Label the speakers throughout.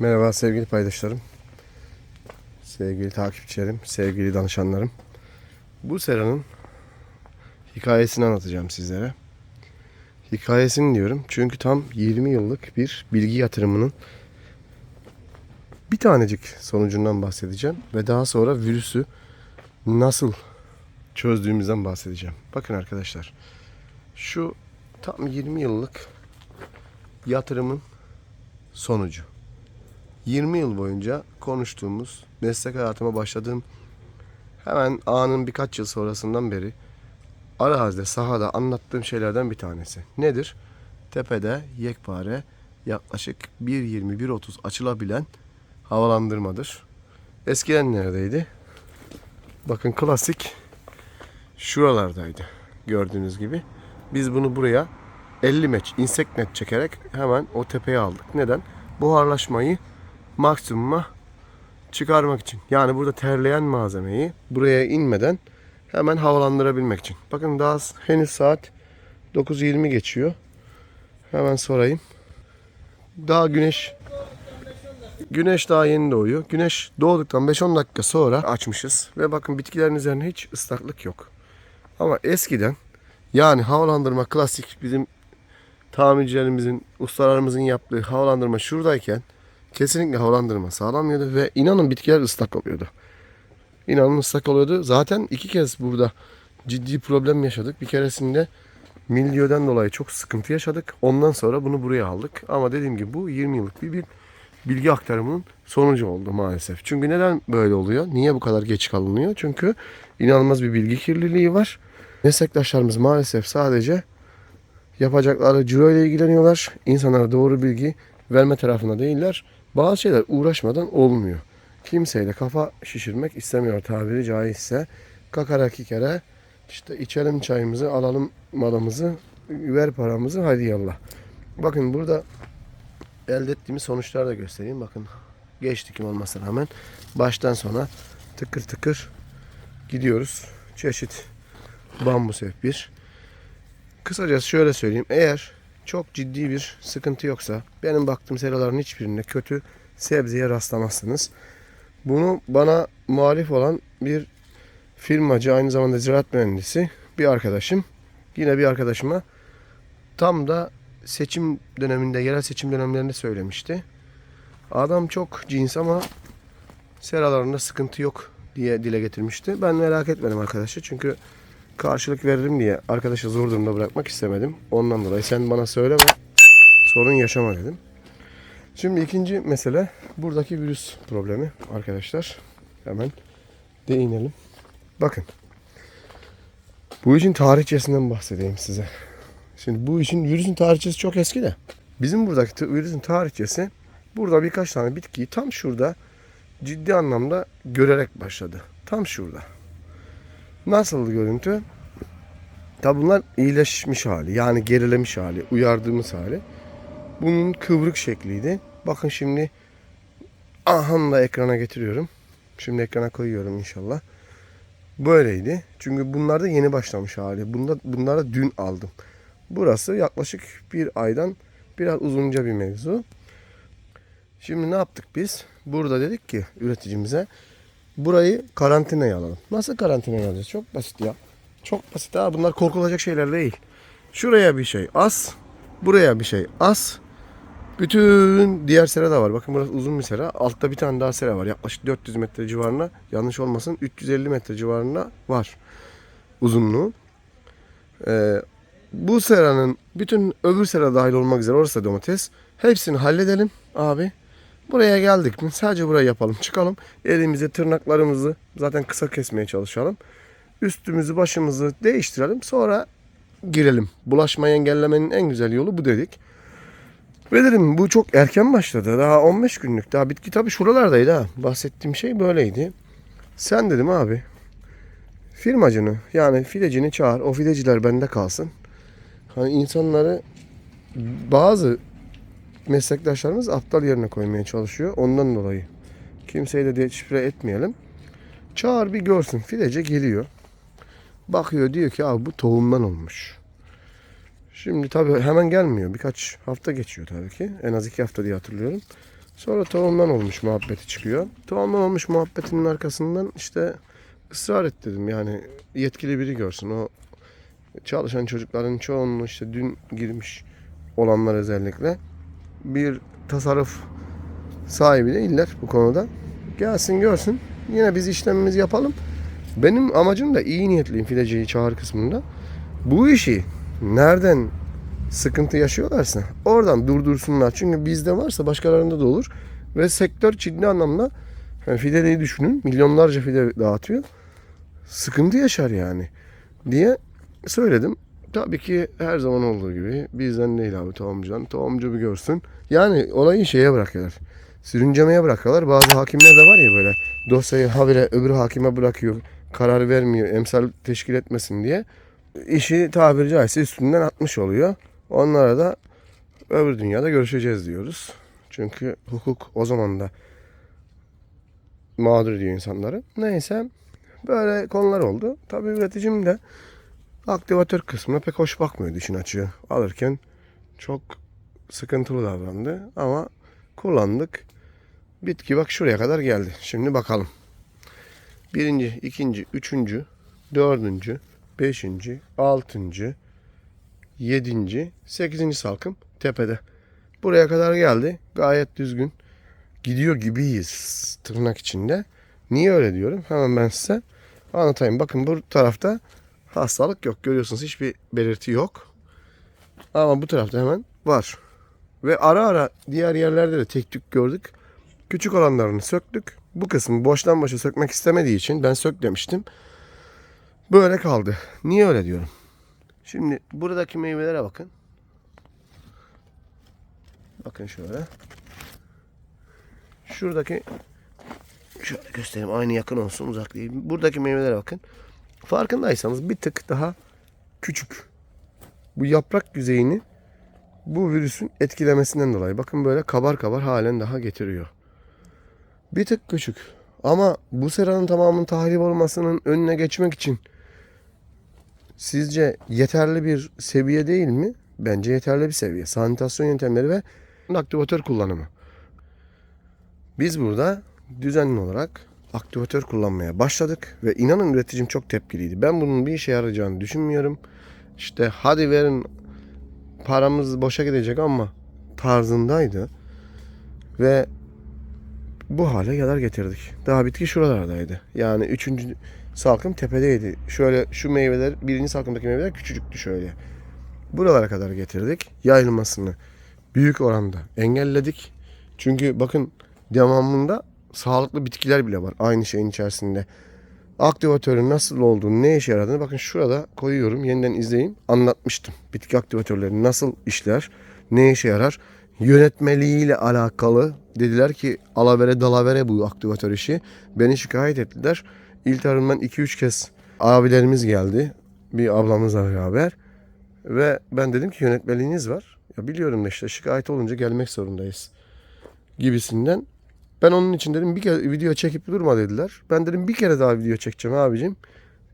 Speaker 1: Merhaba sevgili paydaşlarım. Sevgili takipçilerim, sevgili danışanlarım. Bu seranın hikayesini anlatacağım sizlere. Hikayesini diyorum çünkü tam 20 yıllık bir bilgi yatırımının bir tanecik sonucundan bahsedeceğim ve daha sonra virüsü nasıl çözdüğümüzden bahsedeceğim. Bakın arkadaşlar. Şu tam 20 yıllık yatırımın sonucu. 20 yıl boyunca konuştuğumuz, meslek hayatıma başladığım hemen anın birkaç yıl sonrasından beri arazide, sahada anlattığım şeylerden bir tanesi. Nedir? Tepede yekpare yaklaşık 1.20-1.30 açılabilen havalandırmadır. Eskiden neredeydi? Bakın klasik şuralardaydı gördüğünüz gibi. Biz bunu buraya 50 meç insek net çekerek hemen o tepeye aldık. Neden? Buharlaşmayı maksimuma çıkarmak için. Yani burada terleyen malzemeyi buraya inmeden hemen havalandırabilmek için. Bakın daha henüz saat 9.20 geçiyor. Hemen sorayım. Daha güneş Güneş daha yeni doğuyor. Güneş doğduktan 5-10 dakika sonra açmışız. Ve bakın bitkilerin üzerinde hiç ıslaklık yok. Ama eskiden yani havalandırma klasik bizim tamircilerimizin, ustalarımızın yaptığı havalandırma şuradayken kesinlikle havalandırma sağlamıyordu ve inanın bitkiler ıslak oluyordu. İnanın ıslak oluyordu. Zaten iki kez burada ciddi problem yaşadık. Bir keresinde milyodan dolayı çok sıkıntı yaşadık. Ondan sonra bunu buraya aldık. Ama dediğim gibi bu 20 yıllık bir, bir bilgi aktarımının sonucu oldu maalesef. Çünkü neden böyle oluyor? Niye bu kadar geç kalınıyor? Çünkü inanılmaz bir bilgi kirliliği var. Meslektaşlarımız maalesef sadece yapacakları ciro ile ilgileniyorlar. İnsanlara doğru bilgi verme tarafında değiller. Bazı şeyler uğraşmadan olmuyor. Kimseyle kafa şişirmek istemiyor tabiri caizse. Kakara kikere işte içelim çayımızı, alalım malımızı, ver paramızı, hadi yallah. Bakın burada elde ettiğimiz sonuçları da göstereyim. Bakın geç dikim olmasına rağmen baştan sona tıkır tıkır gidiyoruz. Çeşit bambus F1. Kısacası şöyle söyleyeyim. Eğer çok ciddi bir sıkıntı yoksa benim baktığım seraların hiçbirinde kötü sebzeye rastlamazsınız. Bunu bana muhalif olan bir firmacı aynı zamanda ziraat mühendisi bir arkadaşım yine bir arkadaşıma tam da seçim döneminde yerel seçim dönemlerinde söylemişti. Adam çok cins ama seralarında sıkıntı yok diye dile getirmişti. Ben merak etmedim arkadaşı çünkü karşılık veririm diye arkadaşı zor durumda bırakmak istemedim. Ondan dolayı sen bana söyleme sorun yaşama dedim. Şimdi ikinci mesele buradaki virüs problemi arkadaşlar. Hemen değinelim. Bakın. Bu işin tarihçesinden bahsedeyim size. Şimdi bu işin virüsün tarihçesi çok eski de. Bizim buradaki virüsün tarihçesi burada birkaç tane bitkiyi tam şurada ciddi anlamda görerek başladı. Tam şurada. Nasıl görüntü? Tabi bunlar iyileşmiş hali. Yani gerilemiş hali. Uyardığımız hali. Bunun kıvrık şekliydi. Bakın şimdi ahamla ekrana getiriyorum. Şimdi ekrana koyuyorum inşallah. Böyleydi. Çünkü bunlar da yeni başlamış hali. Bunda, bunları dün aldım. Burası yaklaşık bir aydan biraz uzunca bir mevzu. Şimdi ne yaptık biz? Burada dedik ki üreticimize burayı karantinaya alalım. Nasıl karantinaya alacağız? Çok basit ya. Çok basit ha. Bunlar korkulacak şeyler değil. Şuraya bir şey as. Buraya bir şey as. Bütün diğer sera da var. Bakın burası uzun bir sera. Altta bir tane daha sera var. Yaklaşık 400 metre civarında. Yanlış olmasın 350 metre civarında var. Uzunluğu. Ee, bu seranın bütün öbür sera dahil olmak üzere orası da domates. Hepsini halledelim abi. Buraya geldik mi sadece burayı yapalım. Çıkalım. Elimizi, tırnaklarımızı zaten kısa kesmeye çalışalım. Üstümüzü, başımızı değiştirelim. Sonra girelim. Bulaşmayı engellemenin en güzel yolu bu dedik. Ve dedim bu çok erken başladı. Daha 15 günlük. Daha bitki tabii şuralardaydı ha. Bahsettiğim şey böyleydi. Sen dedim abi firmacını yani fidecini çağır. O fideciler bende kalsın. Hani insanları bazı meslektaşlarımız aptal yerine koymaya çalışıyor. Ondan dolayı kimseyi de deşifre etmeyelim. Çağır bir görsün. Fidece geliyor. Bakıyor diyor ki abi bu tohumdan olmuş. Şimdi tabii hemen gelmiyor. Birkaç hafta geçiyor tabii ki. En az iki hafta diye hatırlıyorum. Sonra tohumdan olmuş muhabbeti çıkıyor. Tohumdan olmuş muhabbetinin arkasından işte ısrar et dedim. Yani yetkili biri görsün. O çalışan çocukların çoğunluğu işte dün girmiş olanlar özellikle bir tasarruf sahibi değiller bu konuda. Gelsin görsün. Yine biz işlemimizi yapalım. Benim amacım da iyi niyetliyim fileciyi çağır kısmında. Bu işi nereden sıkıntı yaşıyorlarsa oradan durdursunlar. Çünkü bizde varsa başkalarında da olur. Ve sektör ciddi anlamda yani fideliği düşünün. Milyonlarca fide dağıtıyor. Sıkıntı yaşar yani. Diye söyledim. Tabii ki her zaman olduğu gibi bizden değil abi tohumcudan. Tohumcu bir görsün. Yani olayı şeye bırakıyorlar. Sürüncemeye bırakıyorlar. Bazı hakimler de var ya böyle dosyayı habire öbür hakime bırakıyor. Karar vermiyor. Emsal teşkil etmesin diye. İşi tabiri caizse üstünden atmış oluyor. Onlara da öbür dünyada görüşeceğiz diyoruz. Çünkü hukuk o zaman da mağdur ediyor insanları. Neyse böyle konular oldu. Tabii üreticim de aktivatör kısmına pek hoş bakmıyordu işin açığı. Alırken çok sıkıntılı davrandı ama kullandık. Bitki bak şuraya kadar geldi. Şimdi bakalım. Birinci, ikinci, üçüncü, dördüncü, beşinci, altıncı, yedinci, sekizinci salkım tepede. Buraya kadar geldi. Gayet düzgün. Gidiyor gibiyiz tırnak içinde. Niye öyle diyorum? Hemen ben size anlatayım. Bakın bu tarafta hastalık yok. Görüyorsunuz hiçbir belirti yok. Ama bu tarafta hemen var. Ve ara ara diğer yerlerde de tek tük gördük. Küçük olanlarını söktük. Bu kısmı boştan başa sökmek istemediği için ben sök demiştim. Böyle kaldı. Niye öyle diyorum? Şimdi buradaki meyvelere bakın. Bakın şöyle. Şuradaki şöyle göstereyim aynı yakın olsun uzak değil. Buradaki meyvelere bakın. Farkındaysanız bir tık daha küçük. Bu yaprak yüzeyini bu virüsün etkilemesinden dolayı bakın böyle kabar kabar halen daha getiriyor. Bir tık küçük. Ama bu seranın tamamının tahrip olmasının önüne geçmek için sizce yeterli bir seviye değil mi? Bence yeterli bir seviye. Sanitasyon yöntemleri ve aktivatör kullanımı. Biz burada düzenli olarak aktivatör kullanmaya başladık ve inanın üreticim çok tepkiliydi. Ben bunun bir işe yarayacağını düşünmüyorum. İşte hadi verin paramız boşa gidecek ama tarzındaydı. Ve bu hale kadar getirdik. Daha bitki şuralardaydı. Yani üçüncü salkım tepedeydi. Şöyle şu meyveler, birinci salkımdaki meyveler küçücüktü şöyle. Buralara kadar getirdik. Yayılmasını büyük oranda engelledik. Çünkü bakın devamında sağlıklı bitkiler bile var aynı şeyin içerisinde. Aktivatörün nasıl olduğunu, ne işe yaradığını bakın şurada koyuyorum. Yeniden izleyin. Anlatmıştım. Bitki aktivatörleri nasıl işler, ne işe yarar. Yönetmeliğiyle alakalı dediler ki alavere dalavere bu aktivatör işi. Beni şikayet ettiler. İltarımdan 2-3 kez abilerimiz geldi. Bir ablamızla beraber. Ve ben dedim ki yönetmeliğiniz var. Ya biliyorum da işte şikayet olunca gelmek zorundayız. Gibisinden. Ben onun için dedim bir kere video çekip durma dediler. Ben dedim bir kere daha video çekeceğim abicim.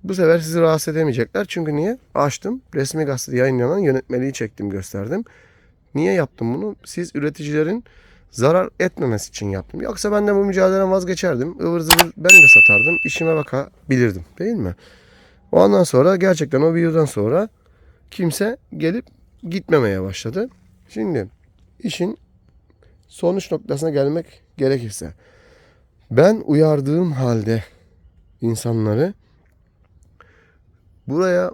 Speaker 1: Bu sefer sizi rahatsız edemeyecekler. Çünkü niye? Açtım. Resmi gazetede yayınlanan yönetmeliği çektim gösterdim. Niye yaptım bunu? Siz üreticilerin zarar etmemesi için yaptım. Yoksa ben de bu mücadeleden vazgeçerdim. ıvır zıvır ben de satardım. İşime bakabilirdim. Değil mi? Ondan sonra gerçekten o videodan sonra kimse gelip gitmemeye başladı. Şimdi işin sonuç noktasına gelmek gerekirse ben uyardığım halde insanları buraya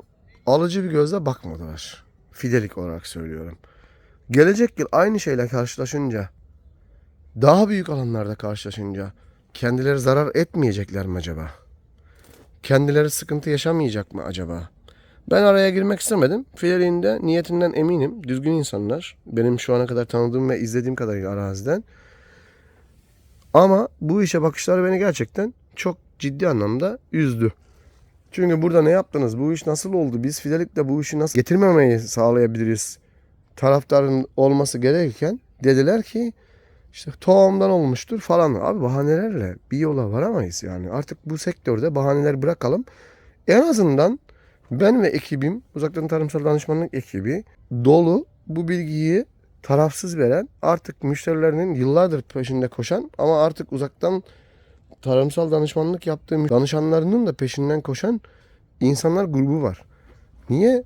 Speaker 1: alıcı bir gözle bakmadılar. Fidelik olarak söylüyorum. Gelecek yıl aynı şeyle karşılaşınca daha büyük alanlarda karşılaşınca kendileri zarar etmeyecekler mi acaba? Kendileri sıkıntı yaşamayacak mı acaba? Ben araya girmek istemedim. Fileliğinde niyetinden eminim. Düzgün insanlar. Benim şu ana kadar tanıdığım ve izlediğim kadarıyla araziden. Ama bu işe bakışları beni gerçekten çok ciddi anlamda üzdü. Çünkü burada ne yaptınız? Bu iş nasıl oldu? Biz fidelikle bu işi nasıl getirmemeyi sağlayabiliriz? Taraftarın olması gerekirken dediler ki işte tohumdan olmuştur falan. Abi bahanelerle bir yola varamayız yani. Artık bu sektörde bahaneler bırakalım. En azından ben ve ekibim, uzaktan tarımsal danışmanlık ekibi dolu bu bilgiyi tarafsız veren artık müşterilerinin yıllardır peşinde koşan ama artık uzaktan tarımsal danışmanlık yaptığı danışanlarının da peşinden koşan insanlar grubu var. Niye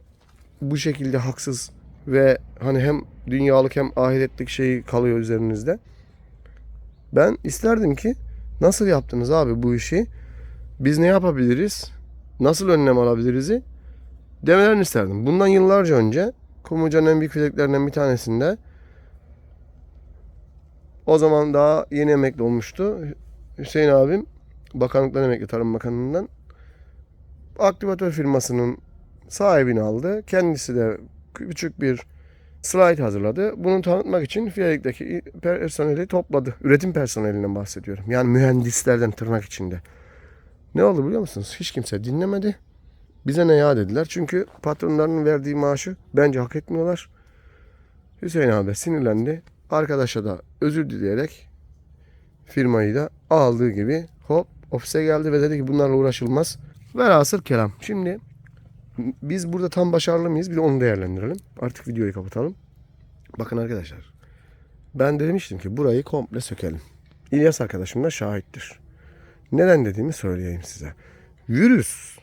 Speaker 1: bu şekilde haksız ve hani hem dünyalık hem ahiretlik şey kalıyor üzerinizde? Ben isterdim ki nasıl yaptınız abi bu işi? Biz ne yapabiliriz? Nasıl önlem alabiliriz'i demelerini isterdim. Bundan yıllarca önce Kumuca'nın en büyük fideklerinden bir tanesinde o zaman daha yeni emekli olmuştu. Hüseyin abim bakanlıktan emekli Tarım Bakanlığı'ndan aktivatör firmasının sahibini aldı. Kendisi de küçük bir slide hazırladı. Bunu tanıtmak için Fiyalik'teki personeli topladı. Üretim personelinden bahsediyorum. Yani mühendislerden tırnak içinde. Ne oldu biliyor musunuz? Hiç kimse dinlemedi. Bize ne ya dediler. Çünkü patronlarının verdiği maaşı bence hak etmiyorlar. Hüseyin abi de sinirlendi. Arkadaşa da özür dileyerek firmayı da aldığı gibi hop ofise geldi ve dedi ki bunlarla uğraşılmaz. Velhasıl kelam. Şimdi biz burada tam başarılı mıyız? Bir de onu değerlendirelim. Artık videoyu kapatalım. Bakın arkadaşlar. Ben demiştim ki burayı komple sökelim. İlyas arkadaşım da şahittir. Neden dediğimi söyleyeyim size. Virüs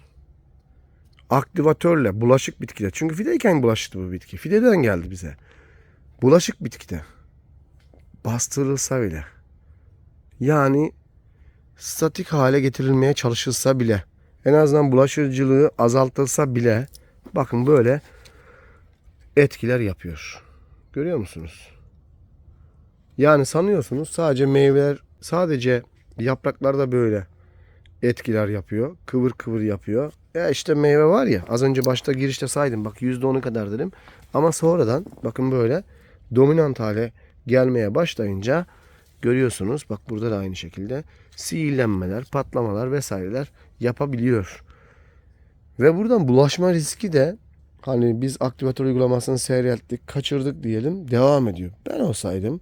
Speaker 1: aktivatörle bulaşık bitkide. Çünkü fideyken bulaştı bu bitki. Fideden geldi bize. Bulaşık bitkide bastırılsa bile yani statik hale getirilmeye çalışılsa bile en azından bulaşıcılığı azaltılsa bile bakın böyle etkiler yapıyor. Görüyor musunuz? Yani sanıyorsunuz sadece meyveler sadece yapraklarda böyle etkiler yapıyor. Kıvır kıvır yapıyor. Ya işte meyve var ya az önce başta girişte saydım bak %10'u kadar dedim. Ama sonradan bakın böyle dominant hale gelmeye başlayınca görüyorsunuz bak burada da aynı şekilde sihirlenmeler, patlamalar vesaireler yapabiliyor. Ve buradan bulaşma riski de hani biz aktivatör uygulamasını seyrettik, kaçırdık diyelim devam ediyor. Ben olsaydım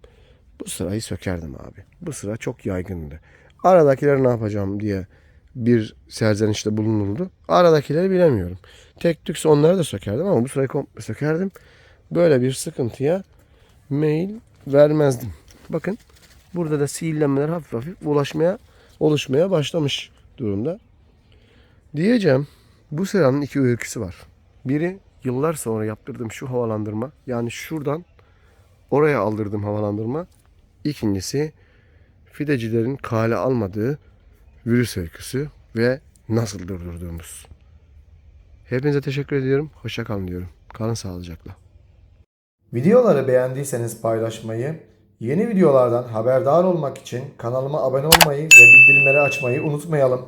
Speaker 1: bu sırayı sökerdim abi. Bu sıra çok yaygındı. Aradakileri ne yapacağım diye bir serzenişte bulunuldu. Aradakileri bilemiyorum. Tek tükse onları da sökerdim ama bu sırayı komple sökerdim. Böyle bir sıkıntıya mail vermezdim. Bakın burada da sihirlenmeler hafif hafif ulaşmaya oluşmaya başlamış durumda. Diyeceğim bu seranın iki öyküsü var. Biri yıllar sonra yaptırdığım şu havalandırma. Yani şuradan oraya aldırdığım havalandırma. İkincisi fidecilerin kale almadığı virüs öyküsü ve nasıl durdurduğumuz. Hepinize teşekkür ediyorum. Hoşça kalın diyorum. Kalın sağlıcakla.
Speaker 2: Videoları beğendiyseniz paylaşmayı, yeni videolardan haberdar olmak için kanalıma abone olmayı ve bildirimleri açmayı unutmayalım.